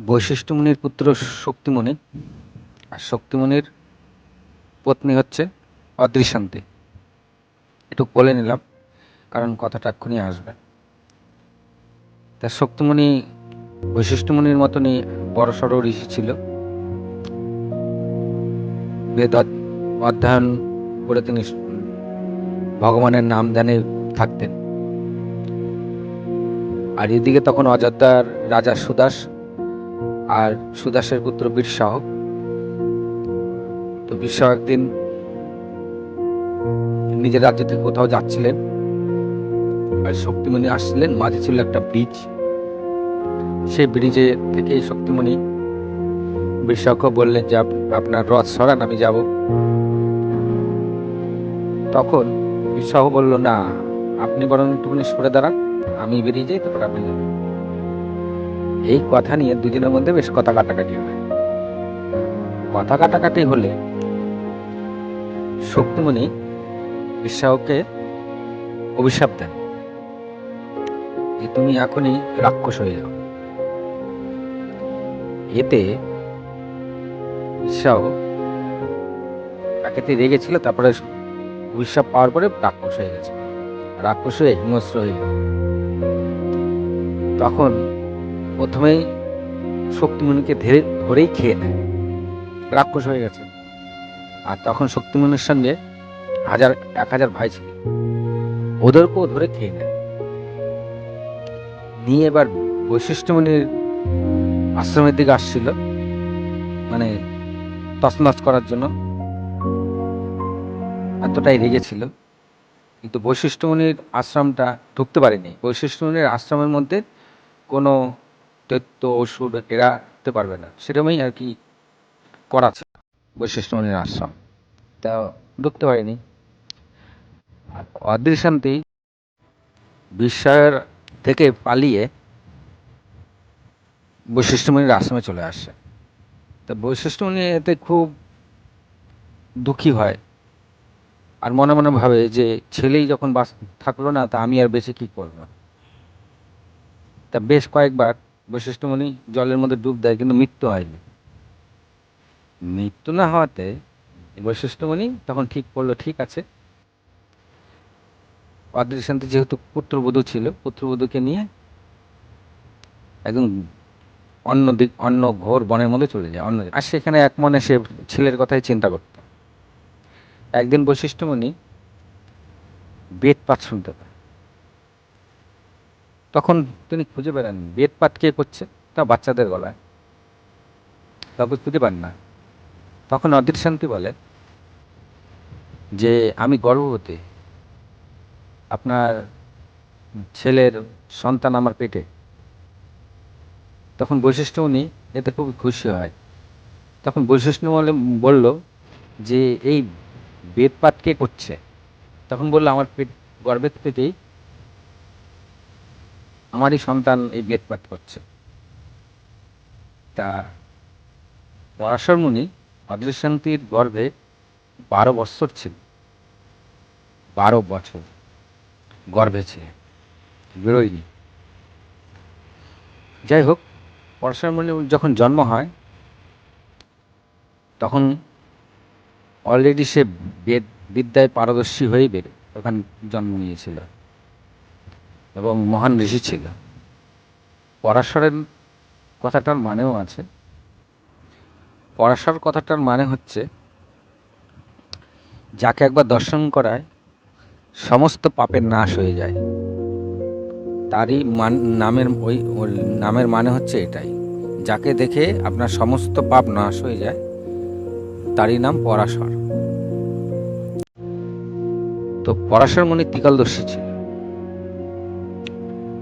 বৈশিষ্ট্যমুনির পুত্র শক্তিমুনি আর শক্তিমুনির পত্নী হচ্ছে অদৃশান্তি। একটু বলে নিলাম, কারণ কথাটা এক্ষুনি আসবে। তা শক্তিমণি বৈশিষ্ট্যমুনির মতনই বড় সড়ো ঋষি ছিল। বেদ অধ- অধ্যয়ন করে তিনি ভগবানের নাম ধ্যানে থাকতেন। আর এদিকে তখন অযোধ্যার রাজা সুদাস আর সুদাসের পুত্র বীরসহ তো বীরসহ একদিন নিজের রাজ্য থেকে কোথাও যাচ্ছিলেন আর শক্তিমণি আসছিলেন, মাঝে ছিল একটা ব্রিজ। সেই ব্রিজে থেকে শক্তিমণি বীরসহকে বললেন, যে আপনার রথ সরান, আমি যাব। তখন বীরসহ বলল, না, আপনি বরং একটুখানি সরে দাঁড়ান, আমি বেরিয়ে যাই, তারপর আপনি এই কথা নিয়ে দুজনের মধ্যে বেশ কথা কাটাকাটি হয়। কথা কাটাকাটি হলে শক্তিমণি বিশ্বাহকে অভিশাপ দেন যে তুমি এখনই রাক্ষস হয়ে যাও। এতে বিশ্বাহ তাকে রেগেছিল, তারপরে অভিশাপ পাওয়ার পরে রাক্ষস হয়ে গেছে। রাক্ষস হয়ে হিংস্র হয়ে তখন প্রথমেই শক্তিমণিকে ধরে ধরেই খেয়ে নেয়। রাক্ষস হয়ে গেছে। আর তখন শক্তিমণির সঙ্গে হাজার, এক হাজার ভাই ছিল। ওদেরকেও ধরে খেয়ে নেয়। নিয়ে এবার বৈশিষ্ট্যমণির আশ্রমের দিকে আসছিল। মানে তছনছ করার জন্য। এতটাই রেগেছিল কিন্তু বৈশিষ্ট্যমণির আশ্রমটা ঢুকতে পারেনি। বৈশিষ্ট্যমণির আশ্রমের মধ্যে কোনো দৈত্য অসুর এরা হতে পারবে না। সেরকমই আর কি করা ছিল বৈশিষ্ট্যমণির আশ্রম। তা ঢুকতে পারিনি। আর অদৃশান্তি বিস্ময়ের থেকে পালিয়ে বৈশিষ্ট্যমণির আশ্রমে চলে আসে। তা বৈশিষ্ট্যমণি এতে খুব দুঃখী হয়। আর মনে মনে ভাবে যে ছেলেই যখন বাস থাকল না, তা আমি আর বেশি কি করব? তা বেশ কয়েকবার বৈশিষ্ট্যমণি জলের মধ্যে ডুব দেয়, কিন্তু মৃত্যু হয়নি। মৃত্যু না হওয়াতে বৈশিষ্ট্যমণি তখন ঠিক করল ঠিক আছে। অদৃশান্তি যেহেতু পুত্রবধূ ছিল, পুত্রবধূকে নিয়ে একদম অন্য দিক, অন্য ঘোর বনের মধ্যে চলে যায়, অন্য আর সেখানে এক মনে সে ছেলের কথাই চিন্তা করত। একদিন বৈশিষ্ট্যমণি বেদ পাঠ শুনতে পায়। তখন তিনি খুঁজে বেড়ান বেদ পাঠ কে করছে? তা বাচ্চাদের গলায়। তারপর খুঁজে পান না। তখন অধীর শান্তি বলে যে, আমি গর্ভবতী। আপনার ছেলের সন্তান আমার পেটে। তখন বৈশিষ্ট্য উনি এতে খুব খুশি হয়। তখন বৈশিষ্ট্য বলে, বলল যে, এই বেদপাত কে করছে? তখন বলল, আমার পেট, গর্ভের থেকেই আমারই সন্তান এই বেদপাত করছে। তা পরাশর মুনি অদৃশান্তির গর্ভে বারো বৎসর ছিল। বারো বছর গর্ভে ছিল বেরোয়নি। যাই হোক পরাশর মুনির যখন জন্ম হয়, তখন অলরেডি সে বেদ বিদ্যায় পারদর্শী হয়েই বের ওখানে জন্ম নিয়েছিল। এবং মহান ঋষি ছিল। পরাশরের কথাটার মানেও আছে। পরাশর কথাটার মানে হচ্ছে, যাকে একবার দর্শন করায় সমস্ত পাপের নাশ হয়ে যায়। তারই মান, নামের ওই নামের মানে হচ্ছে এটাই। যাকে দেখে আপনার সমস্ত পাপ নাশ হয়ে যায়, তারই নাম পরাশর। তো পরাশর মনে তিকালদর্শী ছিল।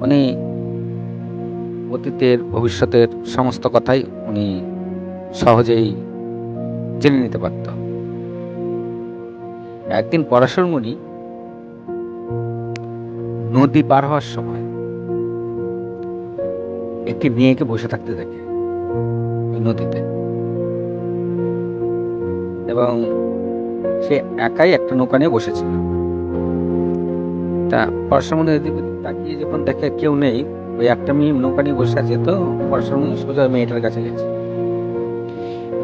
উনি অতীতের, ভবিষ্যতের সমস্ত কথাই উনি সহজেই জেনে নিতে পারত। একদিন পরাশর মুনি নদী পার হওয়ার সময় একটি মেয়েকে বসে থাকতে দেখে নদীতে। এবং সে একাই একটা নৌকা নিয়ে বসেছিল। তা পরাশর এদিকে ওদিকে তাকিয়ে যখন দেখে কেউ নেই, ওই একটা মেয়ে নৌকা নিয়ে বসে আছে তো পড়াশোনা সোজা মেয়েটার কাছে গেছে।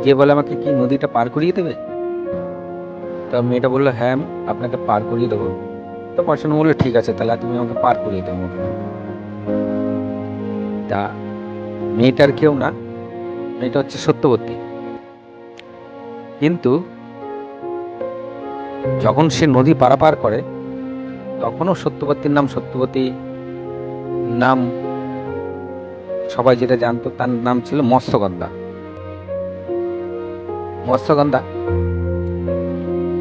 যে বলে, আমাকে কি নদীটা পার করিয়ে দেবে? তা মেয়েটা বলল হ্যাঁ আপনাকে পার করিয়ে দেবো। তো পড়াশোনা বলল, ঠিক আছে, তাহলে তুমি আমাকে পার করিয়ে দেবো। তা মেয়েটার কেউ না, মেয়েটা হচ্ছে সত্যবতী। কিন্তু যখন সে নদী পারাপার করে তখনও সত্যবতীর নাম সত্যবতী, নাম সবাই যেটা জানতো তার নাম ছিল মৎস্যগন্ধা। মৎস্যগন্ধা?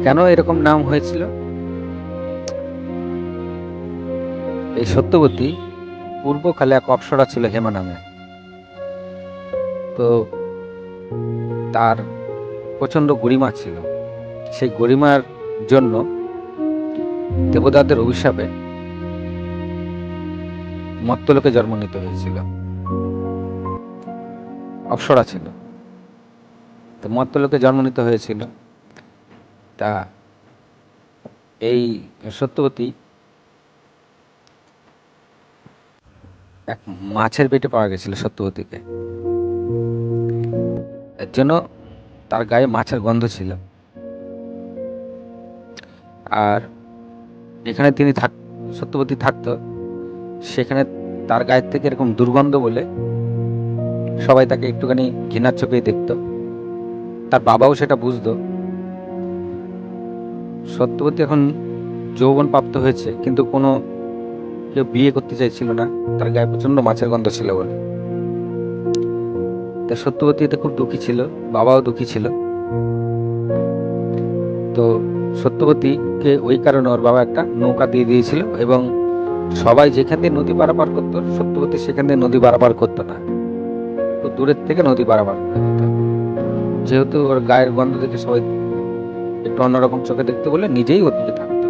কেন এরকম নাম হয়েছিল? এই সত্যবতী পূর্বকালে এক অপসরা ছিল হেমা নামে। তো তার প্রচণ্ড গরিমা ছিল। সেই গরিমার জন্য দেবতাদের অভিশাপে মত্তলোকে জন্ম নিতে হয়েছিল। অপসরা ছিল। তো মত্তলোকে জন্ম নিতে হয়েছিল। তা এই সত্যবতী এক মাছের পেটে পাওয়া গেছিল সত্যবতীকে। এর জন্য তার গায়ে মাছের গন্ধ ছিল। আর যেখানে তিনি থাক সত্যবতী থাকত। সেখানে তার গায়ের থেকে এরকম দুর্গন্ধ বলে সবাই তাকে একটুখানি ঘৃণার চোখেই দেখত। তার বাবাও সেটা বুঝতো। সত্যবতী এখন যৌবন প্রাপ্ত হয়েছে, কিন্তু কোনো কেউ বিয়ে করতে চাইছিল না। তার গায়ে প্রচণ্ড মাছের গন্ধ ছিল বলে। তা সত্যবতী এতে খুব দুঃখী ছিল, বাবাও দুঃখী ছিল। তো সত্যবতীকে ওই কারণে ওর বাবা একটা নৌকা দিয়ে দিয়েছিল এবং সবাই যেখান দিয়ে নদী পারাপার করতো সত্যবতী সেখান দিয়ে নদী পারাপার করতো না। খুব দূরের থেকে নদী পারাপার যেহেতু ওর গায়ের গন্ধ দেখে সবাই একটু অন্যরকম চোখে দেখতে বলে নিজেই ওদিকে থাকতো।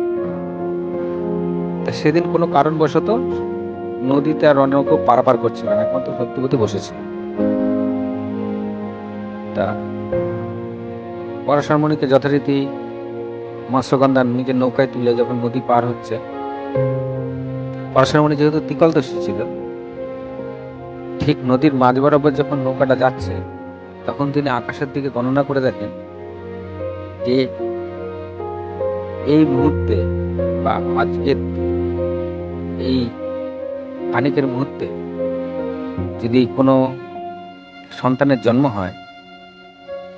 তা সেদিন কোনো কারণবশত নদীতে আর অন্য কেউ পারাপার করছিল না, একমাত্র সত্যবতী বসেছিল। তা পরাশরমণিকে যথারীতি মৎস্যগন্ধা নিজের নৌকায় তুলে যখন নদী পার হচ্ছে পরাশরমণি যেহেতু তিকলদর্শী ছিল, ঠিক নদীর মাঝ বরাবর যখন নৌকাটা যাচ্ছে, তখন তিনি আকাশের দিকে গণনা করে দেখেন যে এই মুহূর্তে বা আজকের এই খানিকের মুহূর্তে যদি কোনো সন্তানের জন্ম হয়,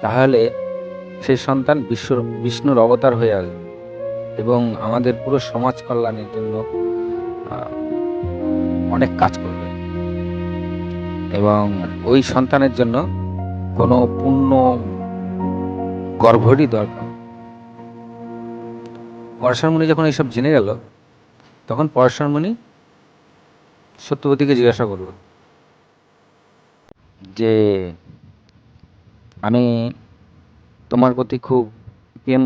তাহলে সেই সন্তান বিশ্ব বিষ্ণুর অবতার হয়ে আসবে এবং আমাদের পুরো সমাজ কল্যাণের জন্য অনেক কাজ করবে। এবং ওই সন্তানের জন্য কোনো পূর্ণ গর্ভরই দরকার। পরশুরামণি যখন এইসব জেনে গেল, তখন পরশুরামণি সত্যবতীকে জিজ্ঞাসা করল যে, আমি তোমার প্রতি খুব প্রেম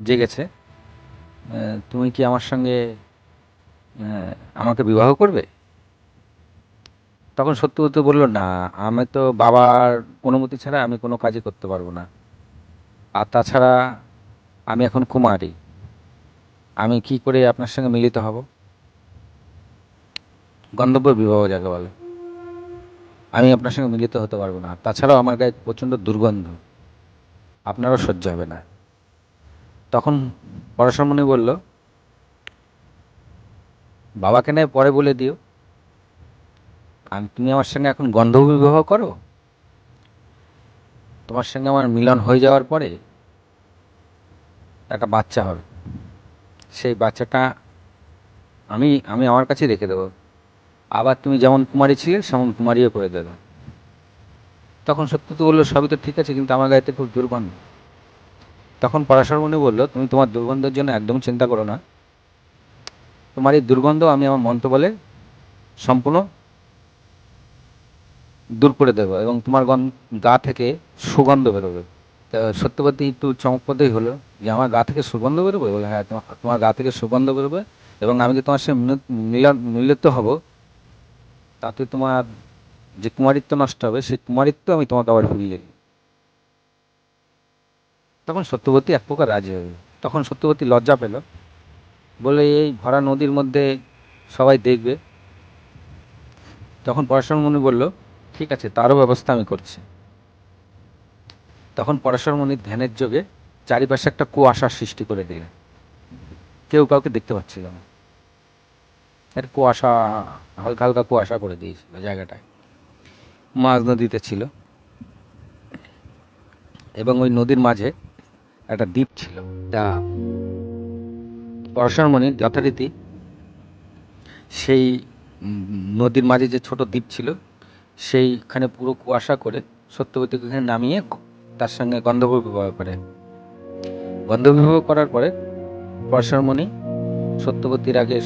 জেগেছে। তুমি কি আমার সঙ্গে আমাকে বিবাহ করবে? তখন সত্যবতী বলল, না, আমি তো বাবার অনুমতি ছাড়া আমি কোনো কাজই করতে পারব না। আর তাছাড়া আমি এখন কুমারী। আমি কি করে আপনার সঙ্গে মিলিত হব? গন্তব্য বিবাহ যাকে বলে। আমি আপনার সঙ্গে মিলিত হতে পারব না। তাছাড়াও আমার গায়ে প্রচণ্ড দুর্গন্ধ। আপনারও সহ্য হবে না। তখন পরশুরামণি বলল, বাবাকে নয় পরে বলে দিও। আমি, তুমি আমার সঙ্গে এখন গন্ধ বিবাহ করো? তোমার সঙ্গে আমার মিলন হয়ে যাওয়ার পরে একটা বাচ্চা হবে। সেই বাচ্চাটা আমি আমি আমার কাছে রেখে দেবো। আবার তুমি যেমন কুমারী ছিলে, সেমন কুমারীও করে দেবে। তখন সত্য তো বলল, সবই তো ঠিক আছে, কিন্তু আমার গাড়িতে খুব দুর্গন্ধ। তখন পরাশরমণি বলল, তুমি তোমার দুর্গন্ধের জন্য একদম চিন্তা করো না। তোমার এই দুর্গন্ধ আমি আমার মন্ত্র বলে সম্পূর্ণ দূর করে দেবো এবং তোমার গা থেকে সুগন্ধ বেরোবে। সত্যবতী একটু চমকপদেই হলো যে, আমার গা থেকে সুগন্ধ বেরোবে? বলে হ্যাঁ তোমার তোমার গা থেকে সুগন্ধ বেরোবে এবং আমি যে তোমার মিলন মিলিত হব? তাতে তোমার যে কুমারিত্ব নষ্ট হবে, সেই কুমারিত্ব আমি তোমাকে আবার ফিরিয়ে তখন সত্যবতী এক প্রকার রাজি হবে তখন সত্যবতী লজ্জা পেল। বলে এই ভরা নদীর মধ্যে সবাই দেখবে? তখন পরশুরাম মুনি বলল, ঠিক আছে, তারও ব্যবস্থা আমি করছি। তখন পরশুরাম মুনির ধ্যানের যোগে চারিপাশে একটা কুয়াশার সৃষ্টি করে দিলেন। কেউ কাউকে দেখতে পাচ্ছিল না। একটা কুয়াশা, হালকা হালকা কুয়াশা করে দিয়েছিল জায়গাটায়। মাঝ নদীতে ছিল। এবং ওই নদীর মাঝে একটা দ্বীপ ছিল। তা পরশুরামণি যথারীতি সেই নদীর মাঝে যে ছোট দ্বীপ ছিল, সেইখানে পুরো কুয়াশা করে সত্যবতীকে ওখানে নামিয়ে তার সঙ্গে গন্ধর্ব বিবাহ করে। গন্ধর্ব বিবাহ করার পরে পরশুরামণি সত্যবতীর আগে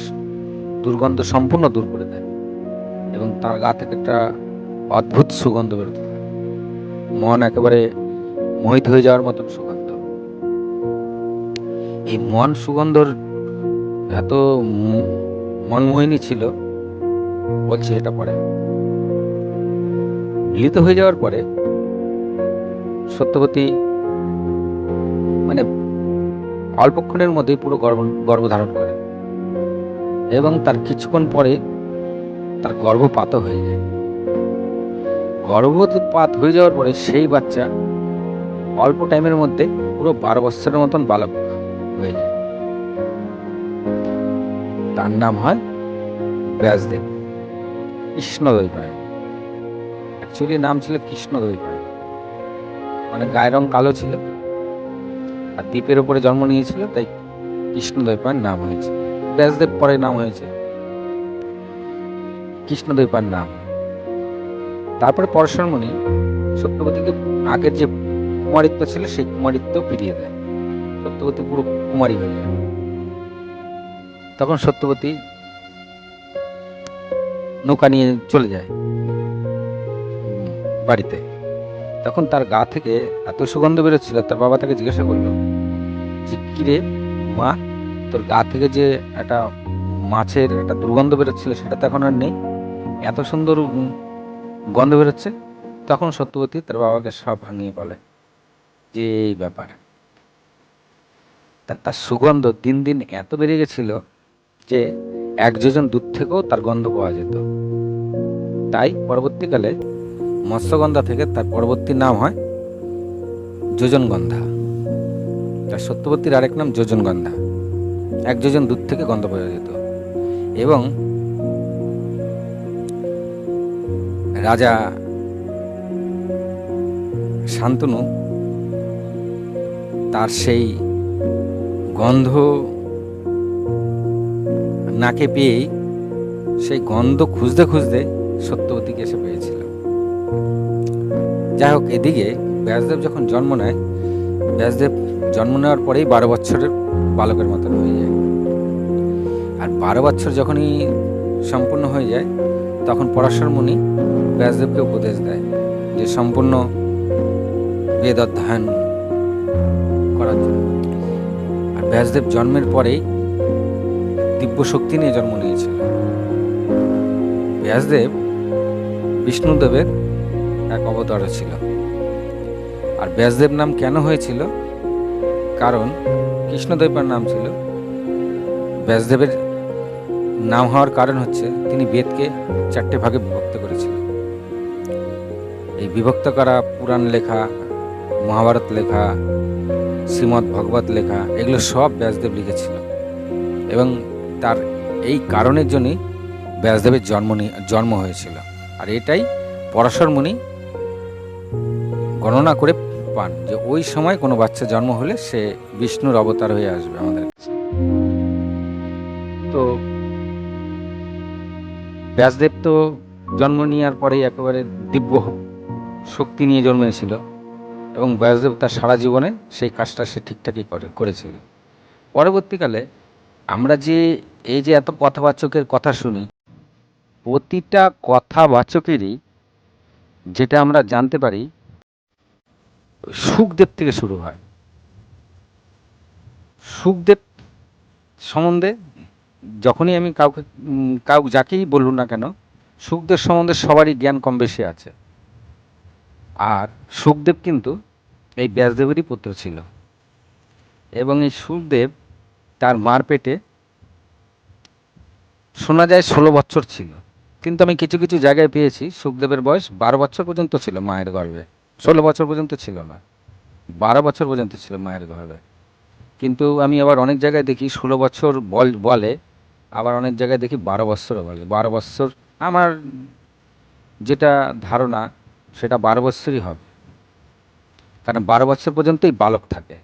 দুর্গন্ধ সম্পূর্ণ দূর করে দেয় এবং তার গা থেকে একটা অদ্ভুত সুগন্ধ বেরোতে। মন একেবারে মোহিত হয়ে যাওয়ার মতন সুগন্ধ। এই মন সুগন্ধর এত মনমোহিনী ছিল, বলছে এটা পরে মিলিত হয়ে যাওয়ার পরে সত্যবতী মানে অল্পক্ষণের মধ্যেই পুরো গর্ভ গর্ভধারণ করে। এবং তার কিছুক্ষণ পরে তার গর্ভপাতও হয়ে যায়। গর্ভপাত হয়ে যাওয়ার পরে সেই বাচ্চা অল্প টাইমের মধ্যে পুরো বারো বছরের মতন বালক হয়ে যায়। তার নাম হয় ব্যাসদেব। কৃষ্ণদৈপায়ন অ্যাকচুয়ালি নাম ছিল কৃষ্ণদৈপায়ন মানে গায়ের রং কালো ছিল। আর দ্বীপের উপরে জন্ম নিয়েছিল, তাই কৃষ্ণদৈপায়ন নাম হয়েছে। ব্যাসদেব পরে নাম হয়েছে। কৃষ্ণদৈপায়ন নাম। তারপরে পরশুরামণি সত্যবতীকে আগের যে কুমারিত্ব ছিল, সেই কুমারিত্ব ফিরিয়ে দেয়। সত্যবতী পুরো কুমারী হয়ে যায়। তখন সত্যবতী নৌকা নিয়ে চলে যায় বাড়িতে। তখন তার গা থেকে এত সুগন্ধ বেরোচ্ছিল, তার বাবা তাকে জিজ্ঞাসা করল, যে কিরে মা, তোর গা থেকে যে একটা মাছের একটা দুর্গন্ধ বেরোচ্ছিল, সেটা তো এখন আর নেই। এত সুন্দর গন্ধ বেরোচ্ছে, তখন সত্যবতী তার বাবাকে সব ভাঙিয়ে বলে, যে এই ব্যাপার। তার সুগন্ধ দিন দিন এত বেড়ে গেছিল যে এক যোজন দূর থেকেও তার গন্ধ পাওয়া যেত। তাই পরবর্তীকালে মৎস্যগন্ধা থেকে তার পরবর্তী নাম হয় যোজনগন্ধা। তার সত্যবতীর আরেক নাম যোজনগন্ধা। এক যোজন দূর থেকে গন্ধ পাওয়া যেত। এবং রাজা শান্তনু, তার সেই গন্ধ নাকে পেয়েই সেই গন্ধ খুঁজতে খুঁজতে সত্যবতীকে এসে পেয়েছিল। যাই হোক, এদিকে ব্যাসদেব যখন জন্ম নেয়, ব্যাসদেব জন্ম নেওয়ার পরেই বারো বছরের বালকের মতন হয়ে যায়। আর বারো বছর যখনই সম্পূর্ণ হয়ে যায় তখন পরাশর মুনি ব্যাসদেবকে উপদেশ দেয় যে সম্পূর্ণ বেদ অধ্যয়ন করার জন্য। আর ব্যাসদেব জন্মের পরেই দিব্য শক্তি নিয়ে জন্ম নিয়েছিল। ব্যাসদেব বিষ্ণুদেবের এক অবতার ছিল। আর ব্যাসদেব নাম কেন হয়েছিল? কারণ কৃষ্ণদেবের নাম ছিল ব্যাসদেবের নাম হওয়ার কারণ হচ্ছে তিনি বেদকে চারটে ভাগে বিভক্ত করেছিলেন। এই বিভক্ত করা পুরাণ লেখা, মহাভারত লেখা, শ্রীমদ্ ভগবত লেখা, এগুলো সব ব্যাসদেব লিখেছিল। এবং তার এই কারণের জন্যই ব্যাসদেবের জন্ম জন্ম হয়েছিল। আর এটাই পরাশর মুনি গণনা করে পান যে ওই সময় কোনো বাচ্চা জন্ম হলে সে বিষ্ণুর অবতার হয়ে আসবে আমাদের ব্যাসদেব তো জন্ম নেওয়ার পরেই একেবারে দিব্য শক্তি নিয়ে জন্মেছিল এবং ব্যাসদেব তার সারা জীবনে সেই কাজটা সে ঠিকঠাকই করে, করেছিল। পরবর্তীকালে আমরা যে এই যে এত কথাবাচকের কথা শুনি, প্রতিটা কথাবাচকেরই যেটা আমরা জানতে পারি, সুখদেব থেকে শুরু হয়। সুখদেব সম্বন্ধে যখনই আমি কাউকে কাউ যাকেই বলুন না কেন সুখদেব সম্বন্ধে সবারই জ্ঞান কম বেশি আছে। আর সুখদেব কিন্তু এই ব্যাসদেবেরই পুত্র ছিল। এবং এই সুখদেব তার মার পেটে শোনা যায় ষোলো বছর ছিল। কিন্তু আমি কিছু কিছু জায়গায় পেয়েছি, সুখদেবের বয়স বারো বছর পর্যন্ত ছিল মায়ের গর্ভে। ষোলো বছর পর্যন্ত ছিল না, বারো বছর পর্যন্ত ছিল মায়ের গর্ভে। কিন্তু আমি আবার অনেক জায়গায় দেখি, ষোলো বছর বল, বলে আবার অনেক জায়গায় দেখি বারো বছরও বলে বারো বছর আমার যেটা ধারণা, সেটা বারো বছরই হবে। কারণ বারো বছর পর্যন্তই বালক থাকে।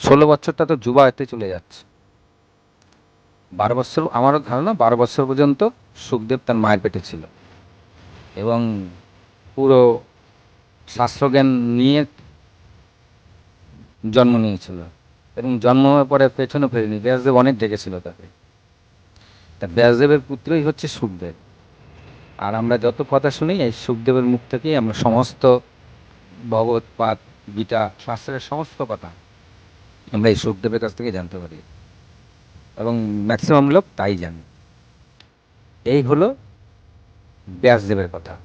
ষোলো বছরটা তো যুবা যুবাতে চলে যাচ্ছে। বারো বছর আমারও ধারণা, বারো বছর পর্যন্ত সুখদেব তার মায়ের পেটে ছিল। এবং পুরো শাস্ত্রজ্ঞান নিয়ে জন্ম নিয়েছিল। এবং জন্ম হওয়ার পরে পেছনে ফেরেনি। ব্যাসদেব অনেক ডেকেছিল তাকে। তা ব্যাসদেবের পুত্রই হচ্ছে সুখদেব। আর আমরা যত কথা শুনি, এই সুখদেবের মুখ থেকেই আমরা সমস্ত ভগবত পাত গীতা, শাস্ত্রের সমস্ত কথা আমরা এই সুখদেবের কাছ থেকে জানতে পারি। এবং ম্যাক্সিমাম লোক তাই জানি। এই হলো ব্যাসদেবের কথা।